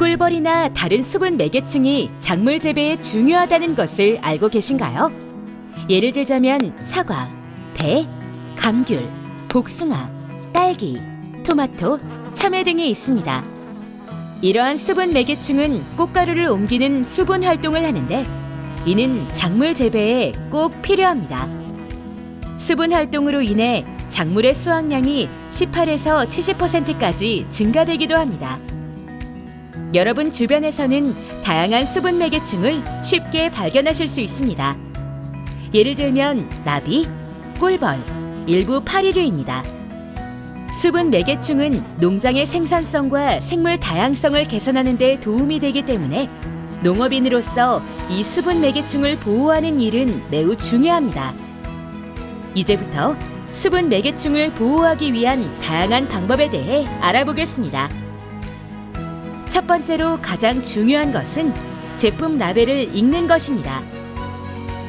꿀벌이나 다른 수분 매개충이 작물 재배에 중요하다는 것을 알고 계신가요? 예를 들자면 사과, 배, 감귤, 복숭아, 딸기, 토마토, 참외 등이 있습니다. 이러한 수분 매개충은 꽃가루를 옮기는 수분 활동을 하는데 이는 작물 재배에 꼭 필요합니다. 수분 활동으로 인해 작물의 수확량이 18에서 70%까지 증가되기도 합니다. 여러분 주변에서는 다양한 수분 매개충을 쉽게 발견하실 수 있습니다. 예를 들면 나비, 꿀벌, 일부 파리류입니다. 수분 매개충은 농장의 생산성과 생물 다양성을 개선하는 데 도움이 되기 때문에 농업인으로서 이 수분 매개충을 보호하는 일은 매우 중요합니다. 이제부터 수분 매개충을 보호하기 위한 다양한 방법에 대해 알아보겠습니다. 첫 번째로 가장 중요한 것은 제품 라벨을 읽는 것입니다.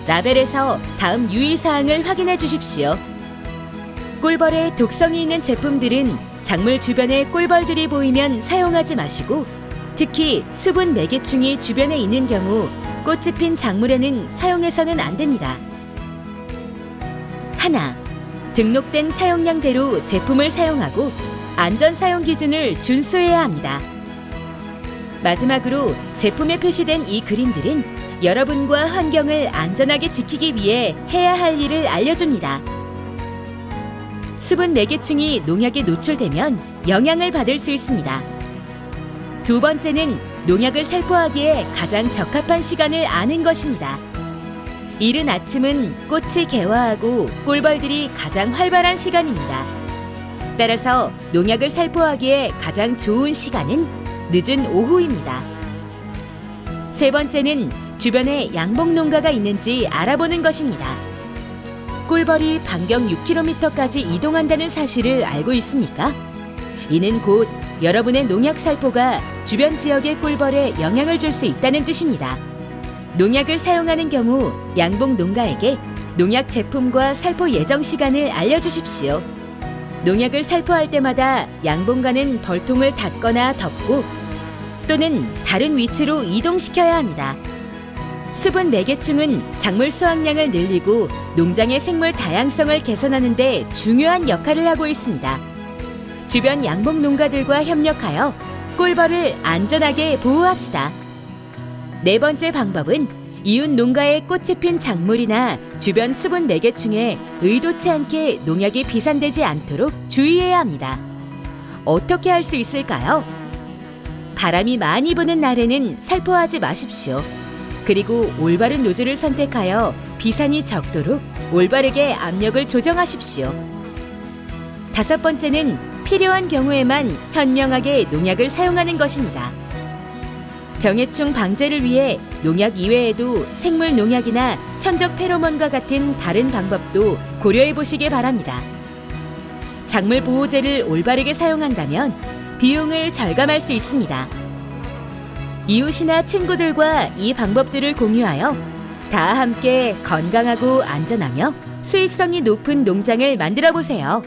라벨에서 다음 유의사항을 확인해 주십시오. 꿀벌에 독성이 있는 제품들은 작물 주변에 꿀벌들이 보이면 사용하지 마시고 특히 수분 매개충이 주변에 있는 경우 꽃이 핀 작물에는 사용해서는 안 됩니다. 하나, 등록된 사용량대로 제품을 사용하고 안전 사용 기준을 준수해야 합니다. 마지막으로 제품에 표시된 이 그림들은 여러분과 환경을 안전하게 지키기 위해 해야 할 일을 알려줍니다. 수분 매개충이 농약에 노출되면 영향을 받을 수 있습니다. 두 번째는 농약을 살포하기에 가장 적합한 시간을 아는 것입니다. 이른 아침은 꽃이 개화하고 꿀벌들이 가장 활발한 시간입니다. 따라서 농약을 살포하기에 가장 좋은 시간은 늦은 오후입니다. 세 번째는 주변에 양봉 농가가 있는지 알아보는 것입니다. 꿀벌이 반경 6km까지 이동한다는 사실을 알고 있습니까? 이는 곧 여러분의 농약 살포가 주변 지역의 꿀벌에 영향을 줄 수 있다는 뜻입니다. 농약을 사용하는 경우 양봉 농가에게 농약 제품과 살포 예정 시간을 알려주십시오. 농약을 살포할 때마다 양봉과는 벌통을 닫거나 덮고 또는 다른 위치로 이동시켜야 합니다. 수분 매개충은 작물 수확량을 늘리고 농장의 생물 다양성을 개선하는 데 중요한 역할을 하고 있습니다. 주변 양봉 농가들과 협력하여 꿀벌을 안전하게 보호합시다. 네 번째 방법은 이웃 농가의 꽃이 핀 작물이나 주변 수분 매개충에 의도치 않게 농약이 비산되지 않도록 주의해야 합니다. 어떻게 할 수 있을까요? 바람이 많이 부는 날에는 살포하지 마십시오. 그리고 올바른 노즐을 선택하여 비산이 적도록 올바르게 압력을 조정하십시오. 다섯 번째는 필요한 경우에만 현명하게 농약을 사용하는 것입니다. 병해충 방제를 위해 농약 이외에도 생물 농약이나 천적 페로몬과 같은 다른 방법도 고려해 보시기 바랍니다. 작물 보호제를 올바르게 사용한다면 비용을 절감할 수 있습니다. 이웃이나 친구들과 이 방법들을 공유하여 다 함께 건강하고 안전하며 수익성이 높은 농장을 만들어 보세요.